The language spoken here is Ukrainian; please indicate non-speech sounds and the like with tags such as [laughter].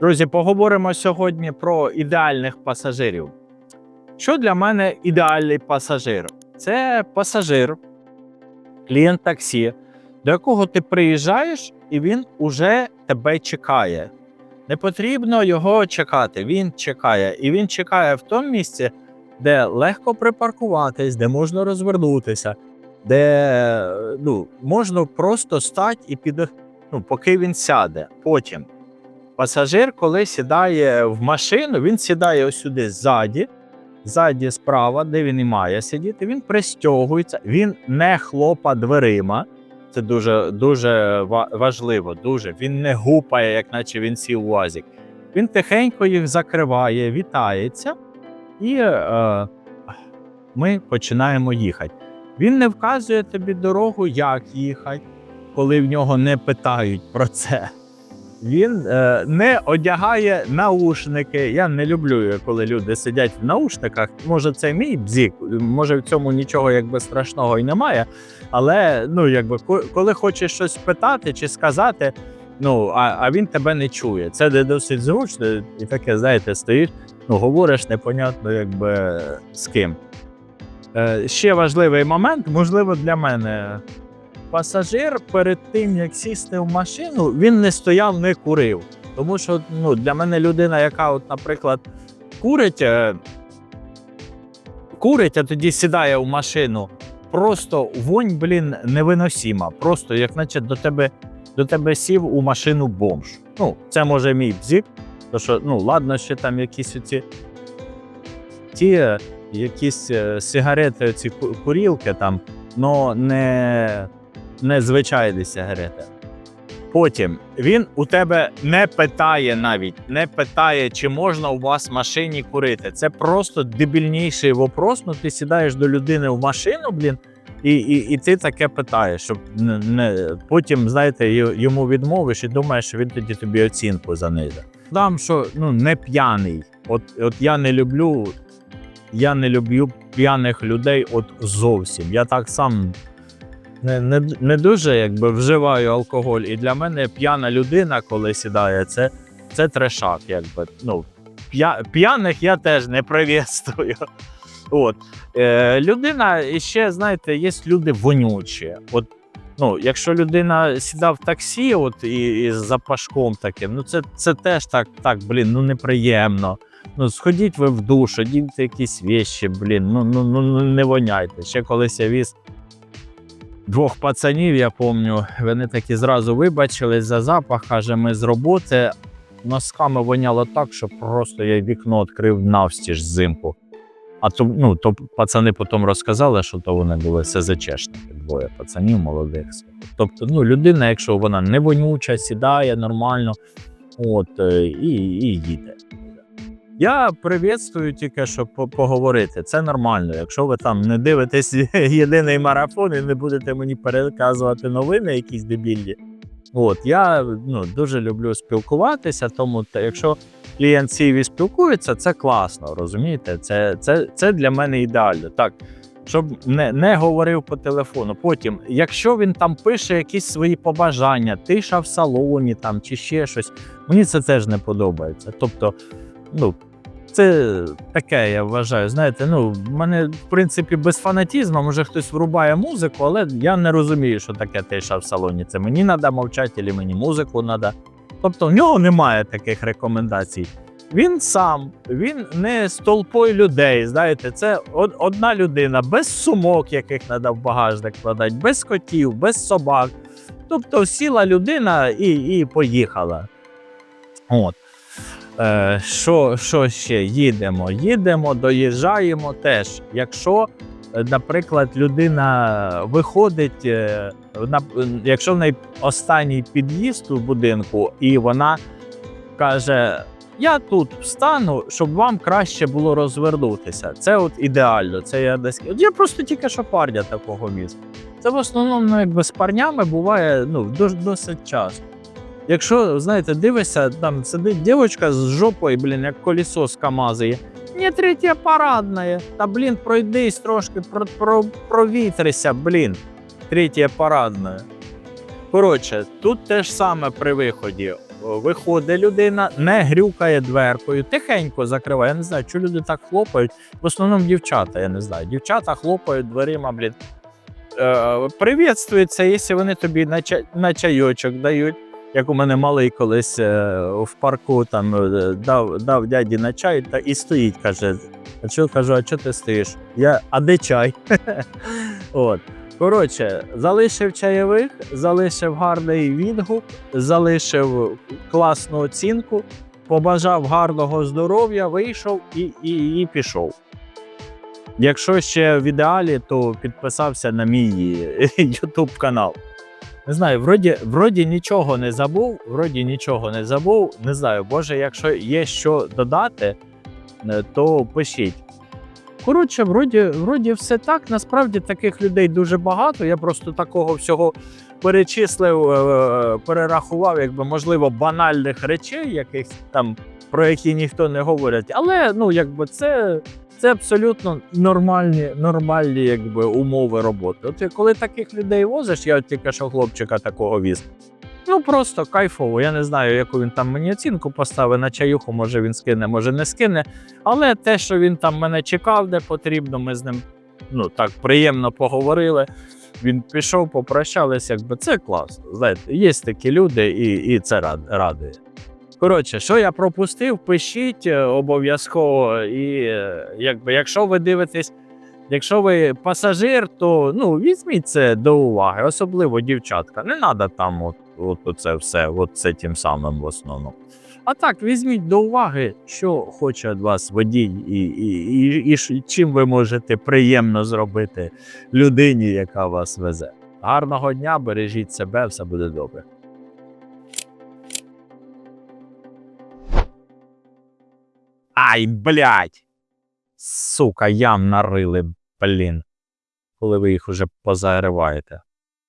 Друзі, поговоримо сьогодні про ідеальних пасажирів. Що для мене ідеальний пасажир? Це пасажир, клієнт таксі, до якого ти приїжджаєш, і він уже тебе чекає. Не потрібно його чекати. Він чекає. І він чекає в тому місці, де легко припаркуватись, де можна розвернутися, де ну, можна просто стати і під, ну, поки він сяде. Потім пасажир, коли сідає в машину, він сідає ось сюди ззаді, ззаді справа, де він і має сидіти, він пристягується, він не хлопа дверима. Це дуже дуже важливо. Дуже він не гупає, як наче він сів у УАЗик. Він тихенько їх закриває, вітається, і е, ми починаємо їхати. Він не вказує тобі дорогу, як їхати, коли в нього не питають про це. Він е, не одягає наушники. Я не люблю, коли люди сидять в наушниках. Може, це мій бзік, може в цьому нічого якби страшного і немає. Але ну, якби, коли хочеш щось питати чи сказати, ну а, а він тебе не чує. Це не досить зручно, і таке, знаєте, стоїш, ну говориш непонятно, якби з ким. Е, ще важливий момент, можливо, для мене. Пасажир перед тим, як сісти в машину, він не стояв, не курив. Тому що ну, для мене людина, яка, от, наприклад, курить, е, курить, а тоді сідає в машину, просто вонь, блін, невиносима. Просто як наче до тебе, до тебе сів у машину бомж. Ну, це може мій бзік, то що, ну, ладно, ще там якісь оці ті е, якісь е, сигарети, ці курілки там, но не, не звичайні сигарети. Потім він у тебе не питає навіть, не питає, чи можна у вас в машині курити. Це просто дебільніший вопрос. Ну, ти сідаєш до людини в машину, блін, і, і, і ти таке питаєш, щоб не, потім, знаєте, йому відмовиш і думаєш, що він тоді тобі оцінку занизить. Дам, що ну, не п'яний. От, от я не люблю, я не люблю п'яних людей от зовсім. Я так сам не, не, не дуже якби вживаю алкоголь. І для мене п'яна людина, коли сідає, це, це трешак. Якби. Ну, п'я, п'яних я теж не привітствую. [laughs] От. Е, людина і ще, знаєте, є люди вонючі. От, ну, якщо людина сідав в таксі, от і, і з запашком таким, ну це, це теж так, так, блін, ну неприємно. Ну, сходіть ви в душ, одіньте якісь вещі, блін, ну, ну, ну, ну не воняйте. Ще колись я віз двох пацанів, я пам'ятаю, вони такі зразу вибачились за запах, каже, ми з роботи носками воняло так, що просто я вікно відкрив навстіж зимку. А то, ну, то пацани потім розказали, що то вони були СЗЧшники, двоє пацанів молодих. Тобто, ну, людина, якщо вона не вонюча, сідає нормально, от, е, і, і їде. Я привітствую тільки, щоб поговорити. Це нормально. Якщо ви там не дивитесь [laughs] єдиний марафон і не будете мені переказувати новини, якісь дебільні. От я ну, дуже люблю спілкуватися, тому якщо клієнт сів і спілкується, це класно, розумієте? Це, це, це для мене ідеально. Так, щоб не, не говорив по телефону. Потім, якщо він там пише якісь свої побажання, тиша в салоні там чи ще щось, мені це теж не подобається. Тобто, ну. Це таке, я вважаю. Знаєте, ну в мене в принципі без фанатізму, може хтось врубає музику, але я не розумію, що таке тиша в салоні. Це мені треба мовчати, або мені музику треба. Тобто в нього немає таких рекомендацій. Він сам, він не з толпою людей. Знаєте, це одна людина без сумок, яких треба в багажник кладати, без котів, без собак. Тобто сіла людина і, і поїхала. От. Е, що, що ще? Їдемо, їдемо, доїжджаємо теж. Якщо, е, наприклад, людина виходить, е, на, якщо в неї останній під'їзд у будинку, і вона каже: Я тут встану, щоб вам краще було розвернутися. Це от ідеально. Це я десь. Я просто тільки що парня такого міста. Це в основному ну, якби з парнями буває ну, досить часто. Якщо, знаєте, дивишся, там сидить дівчинка з жопою, блін, як колесо з КАМАЗа. Не третя парадна. Та блін, пройдись трошки, про, про, провітрися, блін. Третя парадна. Коротше, тут те ж саме при виході. виходить людина, не грюкає дверкою, тихенько закриває. Я не знаю, чи люди так хлопають. В основному дівчата, я не знаю. Дівчата хлопають дверима, блін. Е, Привітствуються, якщо вони тобі на чайочок дають. Як у мене малий колись е, в парку там е, дав, дав дяді на чай та і стоїть, каже. А що кажу, а чого ти стоїш? Я, а де чай? [laughs] От. Коротше, залишив чайових, залишив гарний відгук, залишив класну оцінку, побажав гарного здоров'я, вийшов і, і, і пішов. Якщо ще в ідеалі, то підписався на мій [laughs] YouTube канал. Не знаю, вроді, вроді нічого не забув, вроді нічого не забув. Не знаю, може, якщо є що додати, е, то пишіть. Коротше, вроді, вроді все так. Насправді таких людей дуже багато. Я просто такого всього перечислив, е, перерахував, якби можливо, банальних речей, яких там про які ніхто не говорить. Але ну, якби це, це абсолютно нормальні, нормальні якби, умови роботи. От коли таких людей возиш, я тільки що хлопчика такого віз. Ну просто кайфово. Я не знаю, яку він там мені оцінку поставив на чаюху, може він скине, може не скине. Але те, що він там мене чекав, де потрібно, ми з ним ну так приємно поговорили. Він пішов, попрощались, якби це класно. Знаєте, є такі люди, і, і це рад, радує. Коротше, що я пропустив, пишіть е, обов'язково. І е, якби, якщо ви дивитесь, якщо ви пасажир, то ну, візьміть це до уваги, особливо дівчатка. Не треба там от, от, оце все, от це тим самим в основному. А так, візьміть до уваги, що хоче від вас водій, і, і, і, і чим ви можете приємно зробити людині, яка вас везе. Гарного дня, бережіть себе, все буде добре. Ай, блядь! Сука, ям нарили, блін. Коли ви їх уже позариваєте.